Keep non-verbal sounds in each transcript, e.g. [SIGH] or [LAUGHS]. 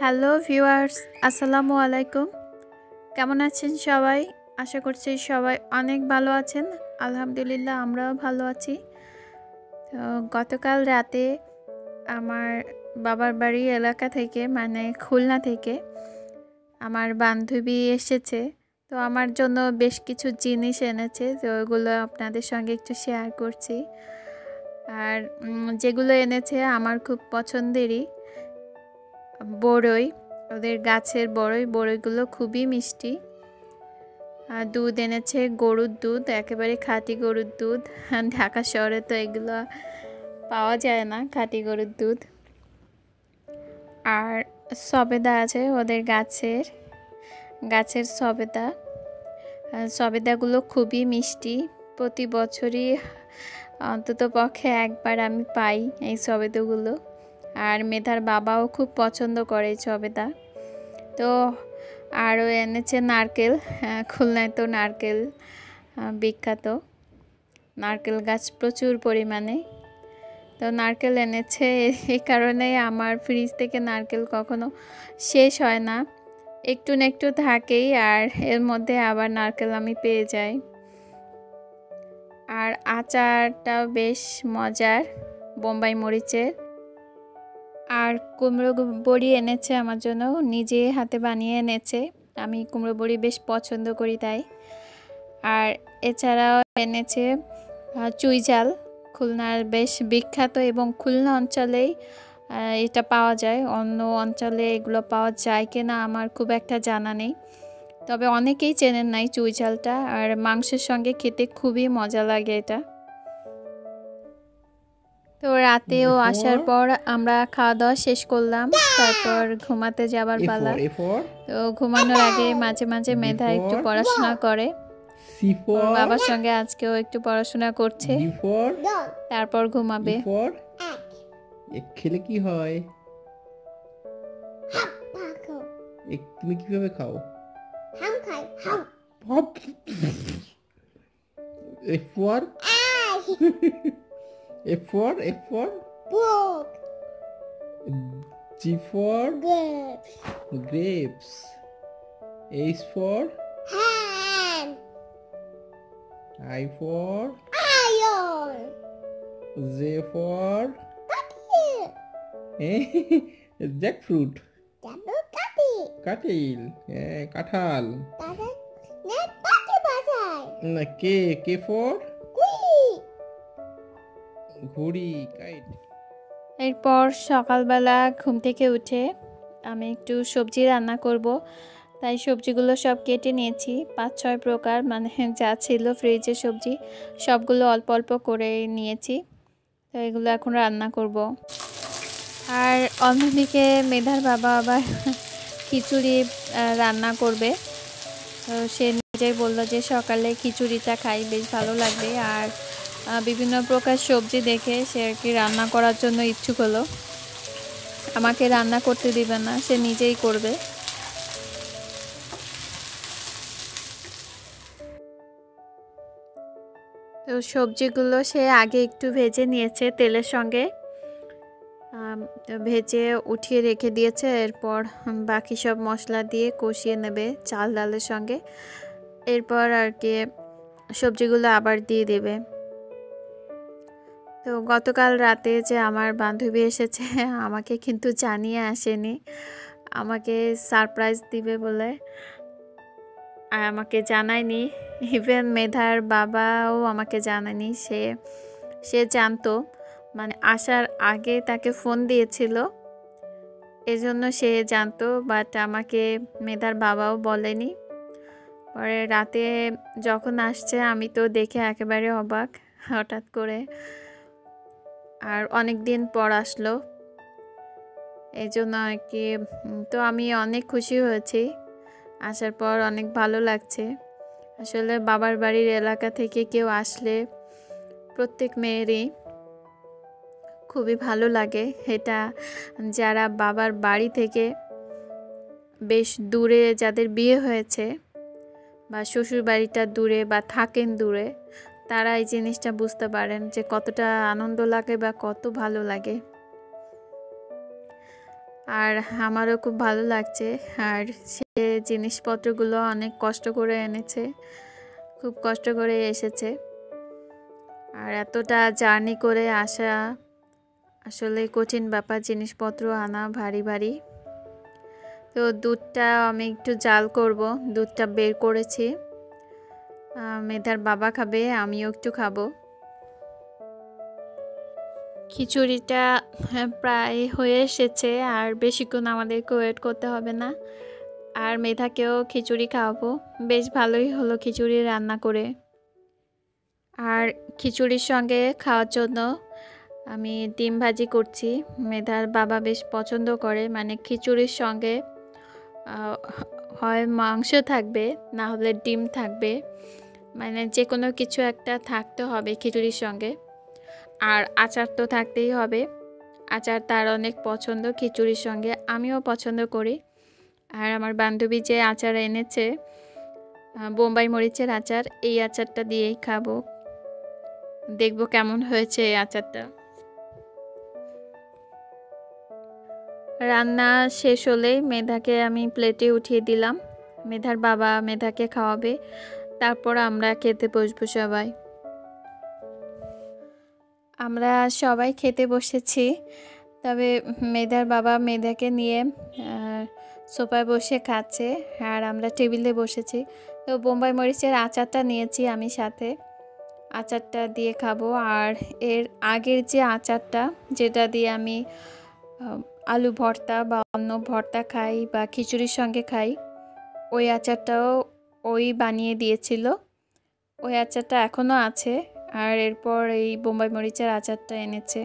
Hello viewers, আসসালামু আলাইকুম। কেমন আছেন সবাই? আশা করছি সবাই অনেক ভালো আছেন। আলহামদুলিল্লাহ, আমরাও ভালো আছি। তো গতকাল রাতে আমার বাবার বাড়ি এলাকা থেকে মানে খুলনা থেকে, আমার বান্ধবী এসেছে। তো আমার জন্য বেশ কিছু জিনিস এনেছে, তো ওগুলো আপনাদের সঙ্গে একটু শেয়ার করছি। আর যেগুলো এনেছে আমার খুব পছন্দেরই। বড়ই, ওদের গাছের বড়ই, বড়ইগুলো খুবই মিষ্টি। আর দুধ এনেছে গরুর দুধ, একেবারে খাঁটি গরুর দুধ। ঢাকা শহরে তো এগুলো পাওয়া যায় না, খাঁটি গরুর দুধ। আর সবেদা আছে ওদের গাছের গাছের সবেদা। সবেদাগুলো খুবই মিষ্টি। প্রতি বছরই অন্তত পক্ষে একবার আমি পাই এই সবেদাগুলো। আর মেধার বাবাও খুব পছন্দ করে এই সবেদা। তো আরও এনেছে নারকেল খুলনায় তো নারকেল বিখ্যাত। নারকেল গাছ প্রচুর পরিমাণে। তো নারকেল এনেছে, এই কারণে আমার ফ্রিজ থেকে নারকেল কখনো শেষ হয় না। একটু না একটু থাকেই আর এর মধ্যে আবার নারকেল আমি পেয়ে যাই। আর আচারটাও বেশ মজার, বোম্বাই মরিচের। আর কুমড়ো বড়ি এনেছে আমার জন্য। নিজে হাতে বানিয়ে এনেছে। আমি কুমড়ো বড়ি বেশ পছন্দ করি তাই। আর এছাড়াও এনেছে চুই জাল খুলনার বেশ বিখ্যাত এবং খুলনা অঞ্চলেই এটা পাওয়া যায়। অন্য অঞ্চলে এগুলো পাওয়া যায় কিনা আমার খুব একটা জানা নেই। তবে অনেকেই চেনেন নাই চুই ঝালটা। আর মাংসের সঙ্গে খেতে খুবই মজা লাগে এটা। তো রাতেও আসার পর আমরা খাওয়া দাওয়া শেষ করলাম। তারপর ঘুমাতে যাবার পালা। তো ঘুমানোর আগে মাঝে মাঝে মেধা একটু পড়াশোনা করে। বাবার সঙ্গে আজকেও একটু পড়াশোনা করছে। তারপর ঘুমাবে। খেলে কি হয়? তুমি কীভাবে খাও? হাম খাই হাম pop A for A for A for book G for grapes grapes H for hand I for iron J for here jackfruit double copy কাটিল হ্যাঁ কাঁঠাল তাহলে নেট পাটি বাজায় না কে কে ফর কুই ঘড়ি, কাইট। এরপর সকালবেলা ঘুম থেকে উঠে আমি একটু সবজি রান্না করব। তাই সবজিগুলো সব কেটে নিয়েছি। পাঁচ, ছয় প্রকার মানে যা ছিল ফ্রিজে সবজি, সবগুলো অল্প অল্প করে নিয়েছি। তো এগুলো এখন রান্না করব। আর অন্যদিকে মেধার বাবা আবার খিচুড়ি রান্না করবে। তো সে নিজেই বলল যে সকালে খিচুড়িটা খাই, বেশ ভালো লাগবে। আর বিভিন্ন প্রকার সবজি দেখে সে আর কি রান্না করার জন্য ইচ্ছুক হলো। আমাকে রান্না করতে দিবে না, সে নিজেই করবে। তো সবজিগুলো সে আগে একটু ভেজে নিয়েছে তেলের সঙ্গে। ভেজে উঠিয়ে রেখে দিয়েছে, এরপর বাকি সব মশলা দিয়ে কষিয়ে নেবে চাল ডালের সঙ্গে। এরপর আর কি সবজিগুলো আবার দিয়ে দেবে। তো গতকাল রাতে যে আমার বান্ধবী এসেছে, আমাকে কিন্তু জানিয়ে আসেনি। আমাকে সারপ্রাইজ দিবে বলে। আর আমাকে জানায়নি। ইভেন মেধার বাবাও আমাকে জানায়নি। সে সে জানতো। মানে আসার আগে তাকে ফোন দিয়েছিল। এজন্য সে জানতো, বাট আমাকে মেধার বাবাও বলেনি। পরে রাতে যখন আসছে, আমি তো দেখে একেবারে অবাক, হঠাৎ করে। আর অনেক দিন পর আসলো। এই জন্য আর কি তো আমি অনেক খুশি হয়েছি। আসার পর অনেক ভালো লাগছে। আসলে বাবার বাড়ির এলাকা থেকে কেউ আসলে প্রত্যেক মেয়েরই খুবই ভালো লাগে। এটা যারা বাবার বাড়ি থেকে বেশ দূরে যাদের বিয়ে হয়েছে বা শ্বশুর বাড়িটা দূরে বা থাকেন দূরে তারা এই জিনিসটা বুঝতে পারেন যে কতটা আনন্দ লাগে বা কত ভালো লাগে। আর আমারও খুব ভালো লাগছে। আর সে জিনিসপত্রগুলো অনেক কষ্ট করে এনেছে, খুব কষ্ট করে এসেছে। আর এতটা জার্নি করে আসা আসলে কঠিন ব্যাপার, জিনিসপত্র আনা ভারী ভারী। তো দুধটা আমি একটু জাল করব, দুধটা বের করেছি। মেধার বাবা খাবে আমিও একটু খাব। খিচুড়িটা হ্যাঁ, প্রায় হয়ে এসেছে আর বেশিক্ষণ আমাদেরকে ওয়েট করতে হবে না। আর মেধাকেও খিচুড়ি খাওয়াবো। বেশ ভালোই হলো খিচুড়ি রান্না করে। আর খিচুড়ির সঙ্গে খাওয়ার জন্য আমি ডিম ভাজি করছি। মেধার বাবা বেশ পছন্দ করে মানে খিচুড়ির সঙ্গে হয় মাংস থাকবে না হলে ডিম থাকবে। মানে যে কোনো কিছু একটা থাকতে হবে খিচুড়ির সঙ্গে। আর আচার তো থাকতেই হবে। আচার তার অনেক পছন্দ, খিচুড়ির সঙ্গে আমিও পছন্দ করি। আর আমার বান্ধবী যে আচার এনেছে বোম্বাই মরিচের আচার, এই আচারটা দিয়েই খাব। দেখব কেমন হয়েছে এই আচারটা। রান্না শেষ হলেই মেধাকে আমি প্লেটে উঠিয়ে দিলাম। মেধার বাবা মেধাকে খাওয়াবে। তারপর আমরা খেতে বসবো সবাই। আমরা সবাই খেতে বসেছি। তবে মেধার বাবা মেধাকে নিয়ে সোফায় বসে খাচ্ছে আর আমরা টেবিলে বসেছি। তো বোম্বাই মরিচের আচারটা নিয়েছি আমি সাথে। আচারটা দিয়ে খাব আর এর আগের যে আচারটা, যেটা দিয়ে আমি আলু ভর্তা বা অন্য ভর্তা খাই বা খিচুড়ির সঙ্গে খাই, ওই আচারটাও ওই বানিয়ে দিয়েছিল। ওই আচারটা এখনও আছে আর এরপর এই বোম্বাই মরিচের আচারটা এনেছে।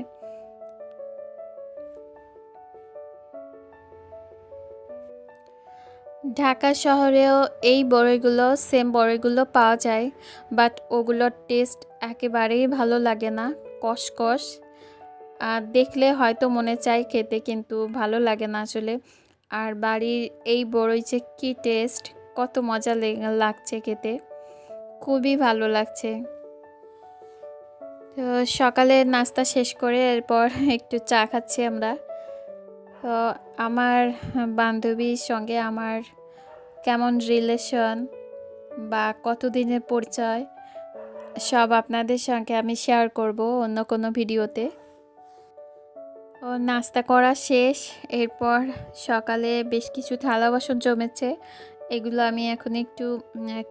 ঢাকা শহরেও এই বড়ইগুলো সেম বড়ইগুলো পাওয়া যায় বাট ওগুলোর টেস্ট একেবারেই ভালো লাগে না, কষকষ। আর দেখলে হয়তো মনে চায় খেতে, কিন্তু ভালো লাগে না আসলে। আর বাড়ির এই বড়ই যে কী টেস্ট কত মজা লাগছে খেতে। খুবই ভালো লাগছে। তো সকালে নাস্তা শেষ করে এরপর [LAUGHS] একটু চা খাচ্ছি আমরা। তো আমার বান্ধবীর সঙ্গে আমার কেমন রিলেশন বা কতদিনের পরিচয়, সব আপনাদের সঙ্গে আমি শেয়ার করব অন্য কোনো ভিডিওতে। ও নাস্তা করা শেষ, এরপর সকালে বেশ কিছু থালা বাসন জমেছে। এগুলো আমি এখন একটু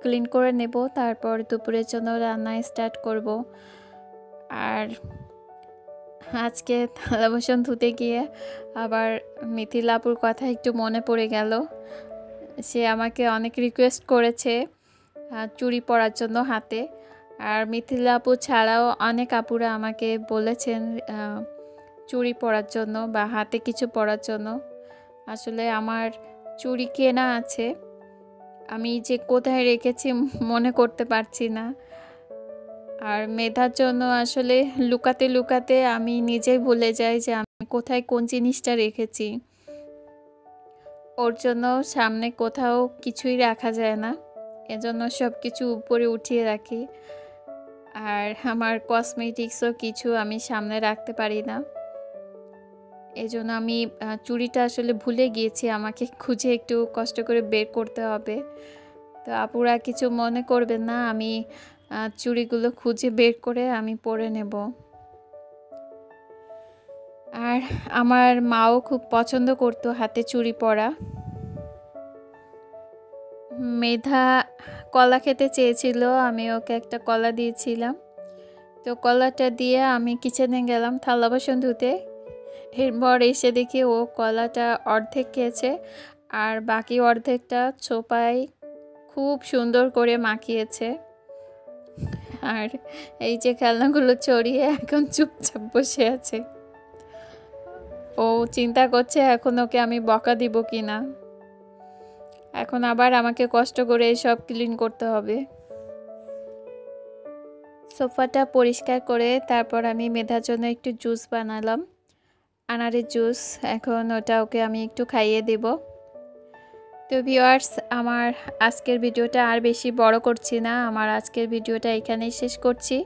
ক্লিন করে নেব, তারপর দুপুরের জন্য রান্না স্টার্ট করব। আর আজকে থালা বাসন ধুতে গিয়ে আবার মিথিলাপুর কথা একটু মনে পড়ে গেল। সে আমাকে অনেক রিকোয়েস্ট করেছে চুড়ি পরার জন্য হাতে। আর মিথিলা আপু ছাড়াও অনেক আপুরা আমাকে বলেছেন চুড়ি পরার জন্য বা হাতে কিছু পরার জন্য। আসলে আমার চুড়ি কেনা আছে। আমি যে কোথায় রেখেছি মনে করতে পারছি না। আর মেধার জন্য আসলে লুকাতে লুকাতে আমি নিজেই ভুলে যাই যে আমি কোথায় কোন জিনিসটা রেখেছি। ওর জন্য সামনে কোথাও কিছুই রাখা যায় না। এজন্য সব কিছু উপরে উঠিয়ে রাখি। আর আমার কসমেটিক্সও কিছু আমি সামনে রাখতে পারি না। এজন্য আমি আহ, চুড়িটা আসলে ভুলে গিয়েছি। আমাকে [LAUGHS] খুঁজে একটু কষ্ট করে বের করতে হবে। তো আপুরা কিছু মনে করবেন না আমি চুড়িগুলো খুঁজে বের করে আমি পরে নেব। আর আমার মাও খুব পছন্দ করতো হাতে চুড়ি পরা। মেধা কলা খেতে চেয়েছিল আমি ওকে একটা কলা দিয়েছিলাম। তো কলাটা দিয়ে আমি কিচেনে গেলাম থালা বাসন ধুতে। এরপর এসে দেখি ও কলাটা অর্ধেক খেয়েছে আর বাকি অর্ধেকটা ছোপায় খুব সুন্দর করে মাখিয়েছে। আর এই যে খেলনাগুলো চড়িয়ে এখন চুপচাপ বসে আছে। ও চিন্তা করছে এখন ওকে আমি বকা দিব কি না এখন আবার আমাকে কষ্ট করে সব ক্লিন করতে হবে। সোফাটা পরিষ্কার করে তারপর আমি মেধার জন্য একটু জুস বানালাম। আনারের জুস, এখন ওটা ওকে আমি একটু খাইয়ে দেব। তো ভিউয়ার্স আমার আজকের ভিডিওটা আর বেশি বড় করছি না, আমার আজকের ভিডিওটা এখানেই শেষ করছি।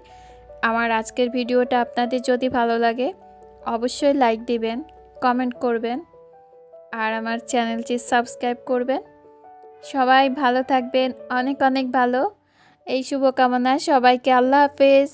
আমার আজকের ভিডিওটা আপনাদের যদি ভালো লাগে, অবশ্যই লাইক দিবেন কমেন্ট করবেন, আর আমার চ্যানেলটি সাবস্ক্রাইব করবেন। সবাই ভালো থাকবেন, অনেক অনেক ভালো। এই শুভকামনা, সবাইকে আল্লাহ হাফেজ।